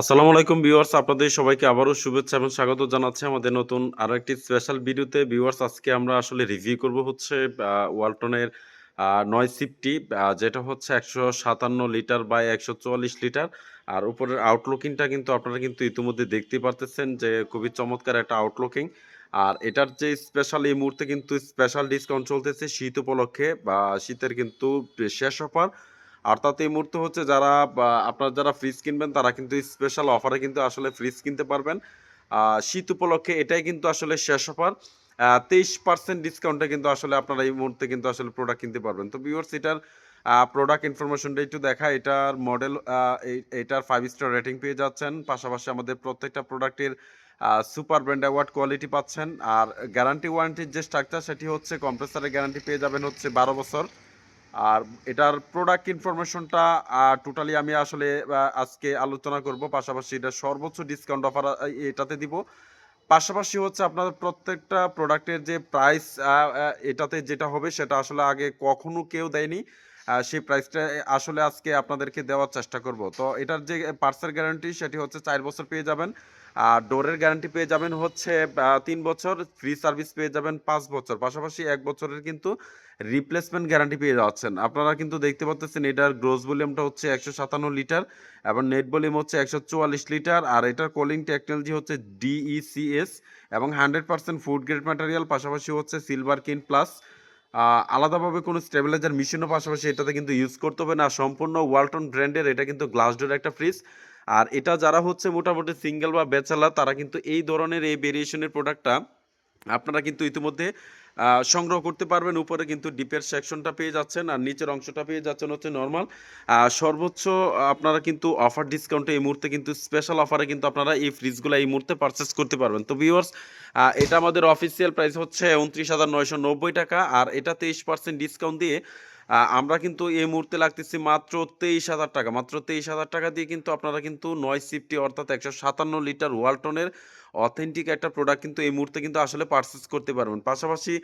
আসসালামু আলাইকুম ভিউয়ার্স, আপনাদের সবাইকে আবারও শুভেচ্ছা এবং স্বাগত জানাচ্ছি আমাদের নতুন আর একটি স্পেশাল ভিডিওতে। ভিউয়ার্স, আজকে আমরা আসলে রিভিউ করব হচ্ছে ওয়ালটনের নয় সিফটি যেটা হচ্ছে একশো সাতান্ন লিটার বাই একশো চুয়াল্লিশ লিটার। আর উপরের আউটলুকিংটা কিন্তু আপনারা কিন্তু ইতিমধ্যে দেখতে পারতেছেন যে খুবই চমৎকার একটা আউটলুকিং আর এটার যে স্পেশাল এই মুহূর্তে কিন্তু স্পেশাল ডিসকাউন্ট চলতেছে শীত উপলক্ষে, বা শীতের কিন্তু শেষ অফার অর্থাৎ এই মুহূর্তে হচ্ছে যারা আপনারা যারা ফ্রিজ কিনবেন, তারা কিন্তু স্পেশাল অফারে কিন্তু আসলে ফ্রিজ কিনতে পারবেন। শীত উপলক্ষে এটাই কিন্তু আসলে শেষ অফার তেইশ পার্সেন্ট ডিসকাউন্টে কিন্তু আসলে আপনারা এই মুহূর্তে কিন্তু আসলে প্রোডাক্ট কিনতে পারবেন। তো ভিউয়ার্স এটার প্রোডাক্ট ইনফরমেশনটা একটু দেখা। এটার মডেল এটার ফাইভ স্টার রেটিং পেয়ে যাচ্ছেন। পাশাপাশি আমাদের প্রত্যেকটা প্রোডাক্টের সুপার ব্র্যান্ড অ্যাওয়ার্ড কোয়ালিটি পাচ্ছেন। আর গ্যারান্টি ওয়ারেন্টির যে স্ট্রাকচার সেটি হচ্ছে কম্প্রেসারের গ্যারান্টি পেয়ে যাবেন হচ্ছে বারো বছর। আর এটার প্রোডাক্ট ইনফরমেশনটা টোটালি আমি আসলে আজকে আলোচনা করব। পাশাপাশি এটা সর্বোচ্চ ডিসকাউন্ট অফার এটাতে দিব। পাশাপাশি হচ্ছে আপনাদের প্রত্যেকটা প্রোডাক্টের যে প্রাইস এটাতে যেটা হবে সেটা আসলে আগে কখনো কেউ দেয়নি। সেই প্রাইসটা আসলে আজকে আপনাদেরকে দেওয়ার চেষ্টা করব। তো এটার যে পার্সেল গ্যারান্টি সেটি হচ্ছে চার বছর পেয়ে যাবেন। আর ডোরের গ্যারান্টি পেয়ে যাবেন হচ্ছে তিন বছর, ফ্রি সার্ভিস পেয়ে যাবেন পাঁচ বছর। পাশাপাশি এক বছরের কিন্তু রিপ্লেসমেন্ট গ্যারান্টি পেয়ে যাচ্ছেন। আপনারা কিন্তু দেখতে পাচ্ছেন এটার গ্রোস ভলিউমটা হচ্ছে একশো সাতান্ন লিটার এবং নেট ভলিউম হচ্ছে একশো চুয়াল্লিশ লিটার আর এটার কোলিং টেকনোলজি হচ্ছে ডিইসিএস এবং hundred percent food grade material পাশাপাশি হচ্ছে সিলভার কিন প্লাস আলাদাভাবে কোনো স্টেবিলাইজার মেশিনও পাশাপাশি এটাতে কিন্তু ইউজ করতে হবে না। সম্পূর্ণ ওয়ালটন ব্র্যান্ডের এটা কিন্তু গ্লাস ডোর একটা ফ্রিজ আর এটা যারা হচ্ছে মোটামুটি সিঙ্গেল বা ব্যাচেলার, তারা কিন্তু এই ধরনের এই ভেরিয়েশনের প্রোডাক্টটা আপনারা কিন্তু ইতিমধ্যে সংগ্রহ করতে পারবেন। উপরে কিন্তু ডিপের সেকশনটা পেয়ে যাচ্ছেন আর নিচের অংশটা পেয়ে যাচ্ছেন হচ্ছে নর্মাল সর্বোচ্চ আপনারা কিন্তু অফার ডিসকাউন্টে এই মুহূর্তে কিন্তু স্পেশাল অফারে কিন্তু আপনারা এই ফ্রিজগুলো এই মুহূর্তে পারচেস করতে পারবেন। তো ভিউয়ার্স এটা আমাদের অফিসিয়াল প্রাইস হচ্ছে উনত্রিশ হাজার নয়শো নব্বই টাকা আর এটা তেইশ পার্সেন্ট ডিসকাউন্ট দিয়ে আমরা কিন্তু এই মুহূর্তে লাগতেছি মাত্র তেইশ হাজার টাকা। মাত্র তেইশ হাজার টাকা দিয়ে কিন্তু আপনারা কিন্তু নয় সিফটি অর্থাৎ একশো সাতান্ন লিটার ওয়ালটনের অথেন্টিক একটা প্রোডাক্ট কিন্তু এই মুহূর্তে কিন্তু আসলে পারচেস করতে পারবেন। পাশাপাশি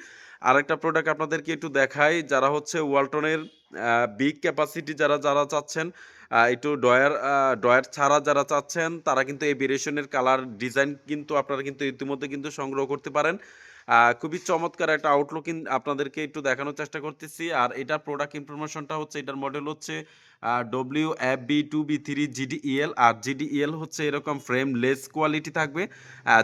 আরেকটা প্রোডাক্ট আপনাদেরকে একটু দেখাই, যারা হচ্ছে ওয়ালটনের বিগ ক্যাপাসিটি যারা যারা চাচ্ছেন একটু ডয়ার ডয়ার ছাড়া যারা চাচ্ছেন, তারা কিন্তু এই ভেরিয়েশনের কালার ডিজাইন কিন্তু আপনারা কিন্তু ইতিমধ্যে কিন্তু সংগ্রহ করতে পারেন। খুবই চমৎকার একটা আউটলুক আপনাদেরকে একটু দেখানোর চেষ্টা করতেছি। আর এটা প্রোডাক্ট ইনফরমেশনটা হচ্ছে, এটার মডেল হচ্ছে W F B two B three GDL আর জিডিএল হচ্ছে এরকম ফ্রেম লেস কোয়ালিটি থাকবে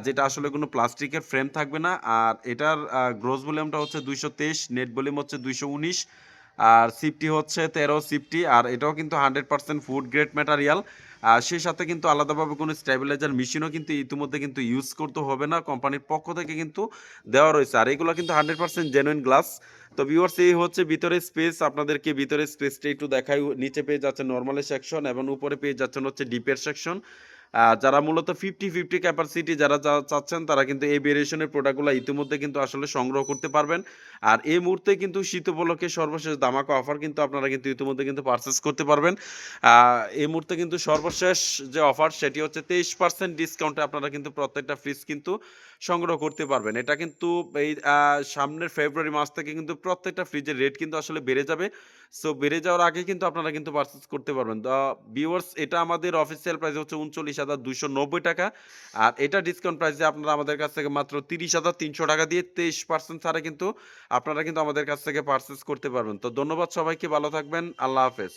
যেটা আসলে কোনো প্লাস্টিকের ফ্রেম থাকবে না। আর এটার গ্রোস ভলিউমটা হচ্ছে দুইশো তেইশ নেট ভলিউম হচ্ছে দুইশো উনিশ। আর সিফটি হচ্ছে তেরো সিফটি আর এটাও কিন্তু hundred percent food grade material আর সেই সাথে কিন্তু আলাদাভাবে কোনো স্টেবিলাইজার মেশিনও কিন্তু ইতিমধ্যে কিন্তু ইউজ করতে হবে না কোম্পানির পক্ষ থেকে কিন্তু দেওয়া রয়েছে। আর এগুলো কিন্তু হান্ড্রেড পার্সেন্ট জেনুইন গ্লাস তো ভিউয়ার্স এই হচ্ছে ভিতরে স্পেস আপনাদেরকে ভিতরে স্পেসটা একটু দেখাই। নিচে পেয়ে যাচ্ছে নর্মালের সেকশন এবং উপরে পেয়ে যাচ্ছেন হচ্ছে ডিপের সেকশন যারা মূলত ফিফটি ফিফটি ক্যাপাসিটি যারা চাচ্ছেন, তারা কিন্তু এই ভেরিয়েশনের প্রোডাক্টগুলো ইতিমধ্যে কিন্তু আসলে সংগ্রহ করতে পারবেন। আর এই মুহূর্তে কিন্তু শীত উপলক্ষে সর্বশেষ দামাকা অফার কিন্তু আপনারা কিন্তু ইতিমধ্যে কিন্তু পারচেস করতে পারবেন। এই মুহূর্তে কিন্তু সর্বশেষ যে অফার সেটি হচ্ছে তেইশ পার্সেন্ট ডিসকাউন্টে আপনারা কিন্তু প্রত্যেকটা ফ্রিজ কিন্তু সংগ্রহ করতে পারবেন। এটা কিন্তু এই সামনের ফেব্রুয়ারি মাস থেকে কিন্তু প্রত্যেকটা ফ্রিজের রেট কিন্তু আসলে বেড়ে যাবে। সো বেড়ে যাওয়ার আগে কিন্তু আপনারা কিন্তু পারচেস করতে পারবেন। ভিউয়ার্স এটা আমাদের অফিসিয়াল প্রাইস হচ্ছে উনচল্লিশ হাজার দুশো নব্বই টাকা। আর এটা ডিসকাউন্ট প্রাইসে আপনারা আমাদের কাছ থেকে মাত্র তিরিশ হাজার তিনশো টাকা দিয়ে তেইশ পার্সেন্ট ছাড়া কিন্তু আপনারা কিন্তু আমাদের কাছ থেকে পারচেস করতে পারবেন। তো ধন্যবাদ সবাইকে, ভালো থাকবেন। আল্লাহ হাফেজ।